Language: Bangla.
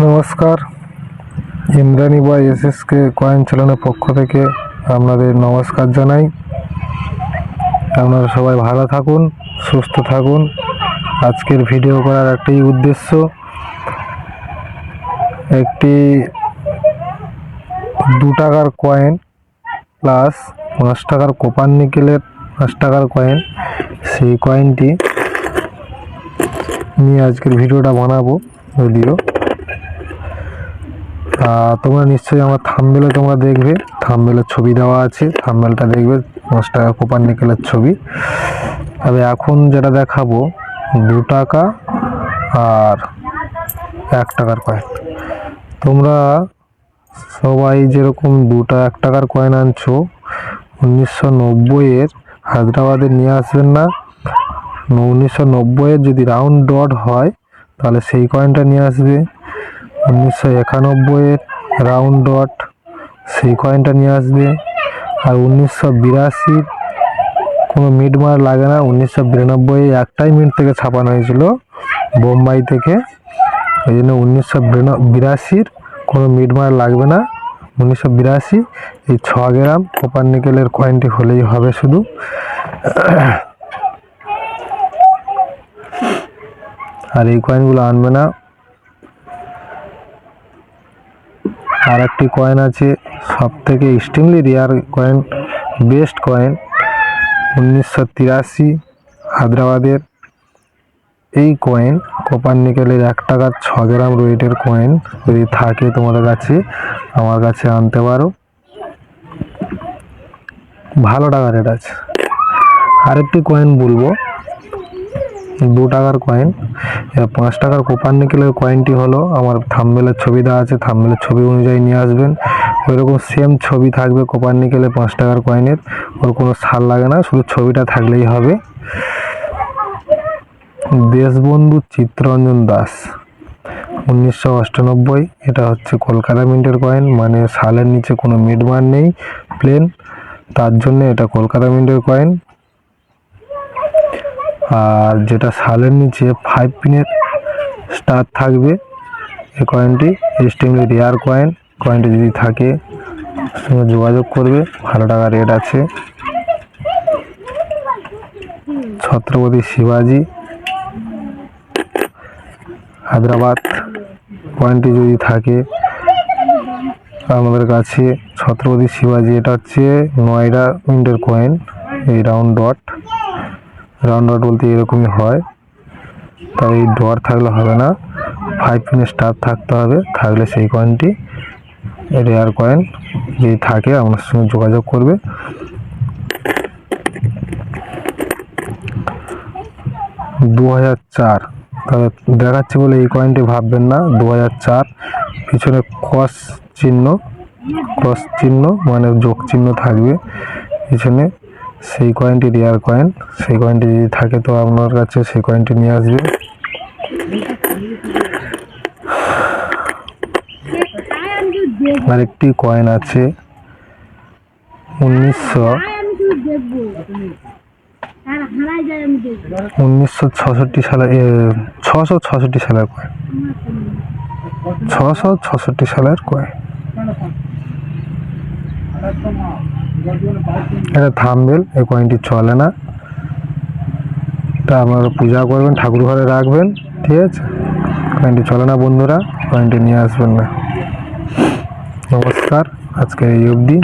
নমস্কার। ইন্দ্রাণী বা এসএসকে কয়েন চালানোর পক্ষ থেকে আপনাদের নমস্কার জানাই। আপনারা সবাই ভালো থাকুন, সুস্থ থাকুন। আজকের ভিডিও করার একটাই উদ্দেশ্য, একটি দু টাকার কয়েন প্লাস পাঁচ টাকার কোপার নিকেলের পাঁচ টাকার কয়েন, সেই কয়েনটি নিয়ে আজকের ভিডিওটা বানাবো, যদিও তোমরা নিশ্চয়ই আমার থামবেলে তোমরা দেখবে। থামবেলের ছবি দেওয়া আছে। থামবেলটা দেখবে পাঁচ টাকা কোপার নিকেলের ছবি। তবে এখন যেটা দেখাবো, দু টাকা আর এক টাকার কয়েন তোমরা সবাই যেরকম দুটা এক টাকার কয়েন আনছো, উনিশশো নব্বইয়ের হায়দ্রাবাদে নিয়ে আসবেন না। উনিশশো নব্বইয়ের যদি রাউন্ড ডট হয়, তাহলে সেই কয়েনটা নিয়ে আসবে। উনিশশো একানব্বইয়ের রাউন্ড ডট সেই কয়েনটা নিয়ে আসবে। আর উনিশশো বিরাশির কোনো মিড মার লাগে না। উনিশশো বিরানব্বই একটাই মিনিট থেকে ছাপানো হয়েছিল বোম্বাই থেকে। ওই জন্য উনিশশো বিরাশির কোনো মিড মার লাগবে না। উনিশশো বিরাশি এই ছ গ্রাম কপার নিকেলের কয়েনটি হলেই হবে শুধু। আর এই কয়েনগুলো আনবে না। আর একটি কয়েন আছে সব থেকে extremely rare coin best coin উনিশশো তিরাশি হায়দ্রাবাদের। এই কয়েন কপার নিকেলের এক টাকার ছ গ্রাম ওয়েটের কয়েন যদি থাকে তোমাদের কাছে, আমার কাছে আনতে পারো। ভালো টাকা রেট আছে। আরেকটি কয়েন বলব, দু টাকার কয়েন পাঁচ টাকার কোপার নিকেলের কয়েনটি হলো আমার থাম্বেলের ছবি দেওয়া আছে থাম্বেলের ছবি অনুযায়ী নিয়ে আসবেন। ওইরকম সেম ছবি থাকবে কোপার নিকেলের পাঁচ টাকার কয়েনের ওর কোনো সার লাগে না, শুধু ছবিটা থাকলেই হবে। দেশবন্ধু চিত্তরঞ্জন দাস, উনিশশো অষ্টানব্বই, এটা হচ্ছে কলকাতা মিন্টের কয়েন মানে সালের নিচে কোনো মিডমার নেই প্লেন তার জন্য এটা কলকাতা মিন্টের কয়েন আর যেটা সালের নিচে ফাইভ পিনের স্টার থাকবে, এই কয়েনটি এক্সট্রিমলি রেয়ার কয়েন কয়েনটি যদি থাকে, সঙ্গে যোগাযোগ করবে, ভালো টাকা রেট আছে। ছত্রপতি শিবাজি, হায়দ্রাবাদ কয়েনটি যদি থাকে, আমাদের কাছে ছত্রপতি শিবাজি, এটা হচ্ছে নয়ডা মিন্টের কয়েন এই রাউন্ড ডট রাউন্ড রড বলতে এরকমই হয়। তবে এই ডট থাকলে হবে না। ফাইভ পিনের স্টার থাকতে হবে। থাকলে সেই কয়েনটি রেয়ার কয়েন যদি থাকে আপনার সঙ্গে যোগাযোগ করবে। দু হাজার চার। তবে দেখাচ্ছে বলে এই কয়েনটি ভাববেন না। দু হাজার চার। পিছনে ক্রস চিহ্ন ক্রস চিহ্ন মানে যোগ চিহ্ন থাকবে। পিছনে সেই কয়েনটি রেয়ার কয়েন সেই কয়েনটি যদি থাকে তো আপনার কাছে সেই কয়েনটি নিয়ে আসবে। আরেকটি কয়েন আছে, উনিশশো উনিশশো ছষট্টি সালে ছশো ছষট্টি সালের কয়েন ছশো ছষট্টি সালের কয়েন এটা থামবেল, এই কয়েনটি চলে না। তা আপনারা পূজা করবেন, ঠাকুর ঘরে রাখবেন, ঠিক আছে? কয়েনটি চলে না বন্ধুরা, কয়েনটি নিয়ে আসবেন না। নমস্কার, আজকে এই অবধি।